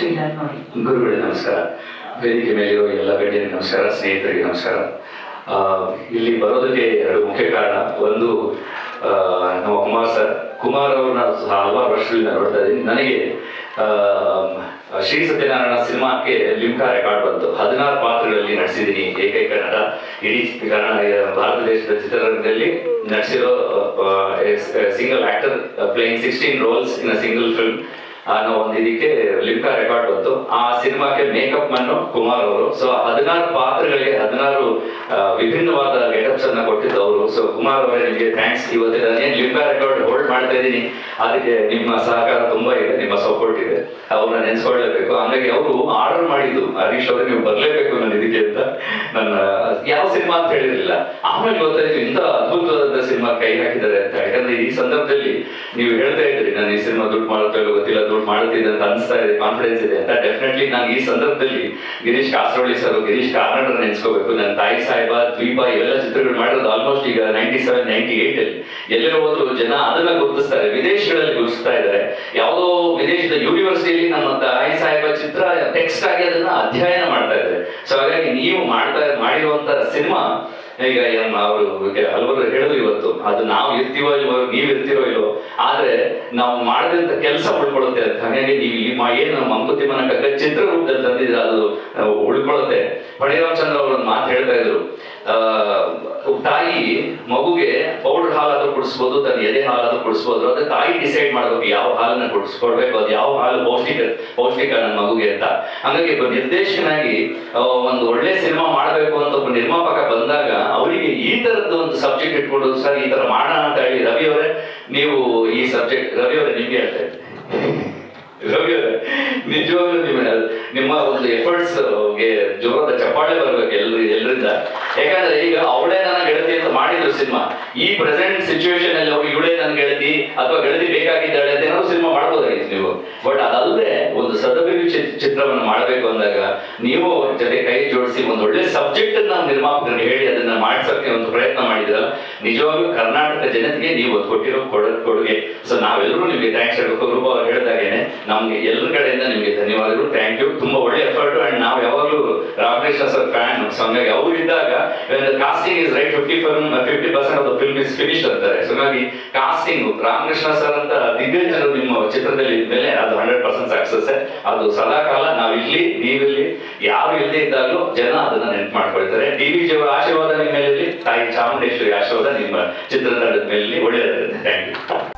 ಶ್ರೀಧರ್ ನೋಡಿ. ಗುರುಗಳಿಗೆ ನಮಸ್ಕಾರ. ವೇದಿಕೆ ಮೇಲಿರೋ ಎಲ್ಲ ಗಣ್ಯರಿಗೆ ನಮಸ್ಕಾರ, ಸ್ನೇಹಿತರಿಗೆ ನಮಸ್ಕಾರ. ಇಲ್ಲಿ ಬರೋದಕ್ಕೆ ಎರಡು ಮುಖ್ಯ ಕಾರಣ. ಒಂದು ನಮ್ಮ ಕುಮಾರ್ ಸರ್. ಕುಮಾರ್ ಅವ್ರನ್ನ ಹಲವಾರು ವರ್ಷಗಳಿಂದ ನೋಡ್ತಾ ಇದ್ದೀನಿ. ನನಗೆ ಶ್ರೀ ಸತ್ಯನಾರಾಯಣ ಸಿನಿಮಾಕ್ಕೆ ಲಿಮ್ಕಾ ರೆಕಾರ್ಡ್ ಬಂತು. ಹದಿನಾರು ಪಾತ್ರಗಳಲ್ಲಿ ನಟಿಸಿದ್ದೀನಿ ಏಕೈಕ ನಟ. ಇಡೀ ಭಾರತ ದೇಶದ ಚಿತ್ರರಂಗದಲ್ಲಿ ನಟಿಸಿರೋ single actor, playing sixteen roles in a single film. ಅನ್ನೋ ಒಂದು ಇದಕ್ಕೆ ಲಿಮ್ಕಾ ರೆಕಾರ್ಡ್ ಬಂತು. ಆ ಸಿನಿಮಾಕ್ಕೆ ಮೇಕಪ್ ಮನ್ನು ಕುಮಾರ್ ಅವರು. ಸೊ ಹದಿನಾರು ಪಾತ್ರಗಳಿಗೆ ಹದಿನಾರು ವಿಭಿನ್ನವಾದ ಗೆಟಪ್ಸ್ ಅನ್ನ ಕೊಟ್ಟಿದ್ದವರು. ಸೊ ಕುಮಾರ್ ಅವರೇ ನಿಮಗೆ ಥ್ಯಾಂಕ್ಸ್ ಇವತ್ತು ನಾನೇನು ಲಿಂಬಾ ರೆಕಾರ್ಡ್ ಹೋಲ್ಡ್ ಮಾಡ್ತಾ ಇದ್ದೀನಿ, ಅದಕ್ಕೆ ನಿಮ್ಮ ಸಹಕಾರ ತುಂಬಾ ಇದೆ, ನಿಮ್ಮ ಸಪೋರ್ಟ್ ಇದೆ. ಅವ್ರನ್ನ ನೆನೆಸ್ಕೊಳ್ಳೇಬೇಕು. ಹಂಗಾಗಿ ಅವರು ಆರ್ಡರ್ ಮಾಡಿದ್ದು. ಹರೀಶ್ ಅವರು, ನೀವು ಬರಲೇಬೇಕು ನನ್ನ ಇದಕ್ಕೆ ಅಂತ ನನ್ನ, ಯಾವ ಸಿನಿಮಾ ಅಂತ ಹೇಳಿರಲಿಲ್ಲ. ಆಮೇಲೆ ಗೊತ್ತಾಯ್ತು, ಇಂಥ ಅದ್ಭುತವಾದ ಸಿನಿಮಾ ಕೈ ಹಾಕಿದ್ದಾರೆ ಅಂತ ಯಾಕಂದ್ರೆ ಈ ಸಂದರ್ಭದಲ್ಲಿ ನೀವು ಹೇಳ್ತಾ ಇದ್ರಿ, ನಾನು ಈ ಸಿನಿಮಾ ದುಡ್ಡು ಮಾಡುತ್ತೋ ಗೊತ್ತಿಲ್ಲ, ದುಡ್ಡು ಮಾಡುತ್ತಿದೆ ಅಂತ ಅನಿಸ್ತಾ ಇದೆ ಕಾನ್ಫಿಡೆನ್ಸ್ ಇದೆ ಅಂತ. ಡೆಫಿನೆಟ್ಲಿ ನಾನು ಈ ಸಂದರ್ಭದಲ್ಲಿ ಗಿರೀಶ್ ಕಾಸರೋಳಿ ಸರ್ ಗಿರೀಶ್ ಕಾರ್ನಾಡ್ ನೆನ್ಸ್ಕೋಬೇಕು. ನನ್ನ ತಾಯಿ ಸಾಹೇಬ, ದ್ವೀಪ, ಇವೆಲ್ಲ ಚಿತ್ರಗಳು ಮಾಡಿರೋದು ಆಲ್ಮೋಸ್ಟ್ ಈಗ ನೈಂಟಿ ಸೆವೆನ್ ನೈಂಟಿ ಏಟ್ ಅಲ್ಲಿ. ಎಲ್ಲೇ ಹೋದ್ರು ಜನ ಅದನ್ನ ಗುರುತಿಸ್ತಾರೆ, ವಿದೇಶಗಳಲ್ಲಿ ಗುರುತಿಸ್ತಾ ಇದ್ದಾರೆ. ಯಾವುದೋ ವಿದೇಶದ ಯೂನಿವರ್ಸಿಟಿಯಲ್ಲಿ ನಮ್ಮ ತಾಯಿ ಸಾಹೇಬ ಚಿತ್ರ ಟೆಕ್ಸ್ಟ್ ಆಗಿ ಅದನ್ನ ಅಧ್ಯಯನ ಮಾಡ್ತಾ ಇದ್ದಾರೆ. ಸೊ ಹಾಗಾಗಿ ನೀವು ಮಾಡ್ತಾ ಮಾಡಿರುವಂತ ಸಿನಿಮಾ ಈಗ ಅವರು ಹಲವರು ಹೇಳಿದ್ರು ಇವತ್ತು, ಅದು ನಾವು ಇರ್ತೀವೋ ಇಲ್ವೋ, ನೀವು ಇರ್ತೀರೋ ಇಲ್ವೋ, ಆದ್ರೆ ನಾವು ಮಾಡಿದಂತ ಕೆಲಸ ಉಳ್ಕೊಳ್ಳುತ್ತೆ ಅಂತ. ಹಾಗಾಗಿ ನೀವು ಏನು ಮಂಕುತಿಮ್ಮನ ಚಿತ್ರ ರೂಪದಲ್ಲಿ ತಂದಿದ್ರೆ ಅದು ಉಳ್ಕೊಳ್ಳುತ್ತೆ. ಪಡಿರಾಮಚಂದ್ರ ಅವರು ಒಂದು ಮಾತು ಹೇಳ್ತಾ ಇದ್ರು ಆ, ತಾಯಿ ಮಗುಗೆ ಪೌಡರ್ ಹಾಲಾದ್ರೂ ಕುಡಿಸ್ಬೋದು, ತನ್ನ ಎದೆ ಹಾಲಾದ್ರೂ ಕುಡಿಸ್ಬೋದು ಅದೇ ತಾಯಿ ಡಿಸೈಡ್ ಮಾಡಬೇಕು ಯಾವ ಹಾಲನ್ನು ಕುಡಿಸ್ಕೊಡ್ಬೇಕು, ಅದು ಯಾವ ಹಾಲು ಪೌಷ್ಟಿಕ ಪೌಷ್ಟಿಕ ನನ್ನ ಮಗುಗೆ ಅಂತ. ಹಂಗಾಗಿ ಒಬ್ಬ ನಿರ್ದೇಶನಾಗಿ ಒಂದು ಒಳ್ಳೆ ಸಿನಿಮಾ ಮಾಡಬೇಕು ಅಂತ ಒಬ್ಬ ನಿರ್ಮಾಪಕ ಬಂದಾಗ ಅವರಿಗೆ ಈ ತರದ್ದು ಒಂದು ಸಬ್ಜೆಕ್ಟ್ ಇಟ್ಕೊಂಡು, ಸರ್, ಈ ತರ ಮಾಡೋಣ ಅಂತ ಹೇಳಿ ರವಿ ಅವರೇ, ನೀವು ಈ ಸಬ್ಜೆಕ್ಟ್ ರವಿ ಅವರೇ ನಿಮ್ಗೆ ಹೇಳ್ತಾ ಇದ್ದೀನಿ ನಿಜವಾಗ್ಲೂ ನಿಮ್ಮ ನಿಮ್ಮ ಒಂದು ಎಫರ್ಟ್ಸ್ ಜೋರಾದ ಚಪ್ಪಾಳೆ ಬರ್ಬೇಕು ಎಲ್ರು ಎಲ್ರಿಂದ. ಯಾಕಂದ್ರೆ ಈಗ ಅವಳೇ ನನ್ನ ಗೆಳತಿ ಅಂತ ಮಾಡಿದ್ರು ಸಿನಿಮಾ. ಈ ಪ್ರೆಸೆಂಟ್ ಸಿಚುವೇಶನ್ ಅಲ್ಲಿ ಅವ್ರು ಇವಳೇ ನನ್ನ ಗೆಳತಿ ಅಥವಾ ಗೆಳತಿ ಬೇಕಾಗಿದ್ದಾಳೆ ಅಂತ ಏನಾದ್ರು ಸಿನಿಮಾ ಮಾಡ್ಬೋದಾಗಿತ್ತು ನೀವು. ಬಟ್ ಚಿ- ಚಿತ್ರವನ್ನು ಮಾಡಬೇಕು ಅಂದಾಗ ನೀವು ಜೊತೆ ಕೈ ಜೋಡಿಸಿ ಒಂದು ಒಳ್ಳೆ ಸಬ್ಜೆಕ್ಟ್ ನಿರ್ಮಾಪಕರಿಗೆ ಹೇಳಿ ಅದನ್ನ ಮಾಡಿಸೋಕೆ ಒಂದು ಪ್ರಯತ್ನ ಮಾಡಿದ್ರಲ್ಲ, ನಿಜವಾಗ್ಲೂ ಕರ್ನಾಟಕ ಜನತೆಗೆ ನೀವು ಕೊಟ್ಟಿರೋ ಕೊಡ ಕೊಡುಗೆ. ಸೊ ನಾವೆಲ್ಲರೂ ನಿಮಗೆ ಥ್ಯಾಂಕ್ಸ್ ಹೇಳಬೇಕು. ರೂಪ ಅವ್ರು ಹೇಳಿದಾಗೇನೆ, ನಮ್ಗೆ ಎಲ್ಲರ ಕಡೆಯಿಂದ ನಿಮಗೆ ಧನ್ಯವಾದಗಳು. ಥ್ಯಾಂಕ್ ಯು ತುಂಬಾ ಒಳ್ಳೆ ಎಫರ್ಟ್ ಅಂಡ್ ನಾವು ಯಾವಾಗಲೂ ರಾಮಕೃಷ್ಣ ಸರ್ ಫ್ಯಾನ್ ಸೊ ಹಂಗಾಗಿ ಅವ್ರು ಇದ್ದಾಗ casting is right fifty fifty percent of film is finish ಅಂತಾರೆ. ಸೊ ಹಾಗಾಗಿ ಕಾಸ್ಟಿಂಗ್ ರಾಮಕೃಷ್ಣ ಸರ್ ಅಂತ ದಿಗ್ಗಜರು ನಿಮ್ಮ ಚಿತ್ರದಲ್ಲಿ ಇದ್ಮೇಲೆ ಅದು ಹಂಡ್ರೆಡ್ ಪರ್ಸೆಂಟ್ ಸಕ್ಸಸ್ ಅದು ಸದಾ ನಾವು ಇಲ್ಲಿ ನೀವಿಲ್ಲಿ ಯಾರು ಇಲ್ಲದೆ ಇದ್ದಾಗಲೂ ಜನ ಅದನ್ನ ನೆನ್ಪು ಮಾಡ್ಕೊಳ್ತಾರೆ. ಡಿ ವಿ ಜಿಯವರ ಆಶೀರ್ವಾದ ನಿಮ್ಮ ಮೇಲೆ ತಾಯಿ ಚಾಮುಂಡೇಶ್ವರಿ ಆಶೀರ್ವಾದ ನಿಮ್ಮ ಚಿತ್ರತಂಡದ ಮೇಲೆ ಒಳ್ಳೆಯದಾಗುತ್ತೆ. Thank you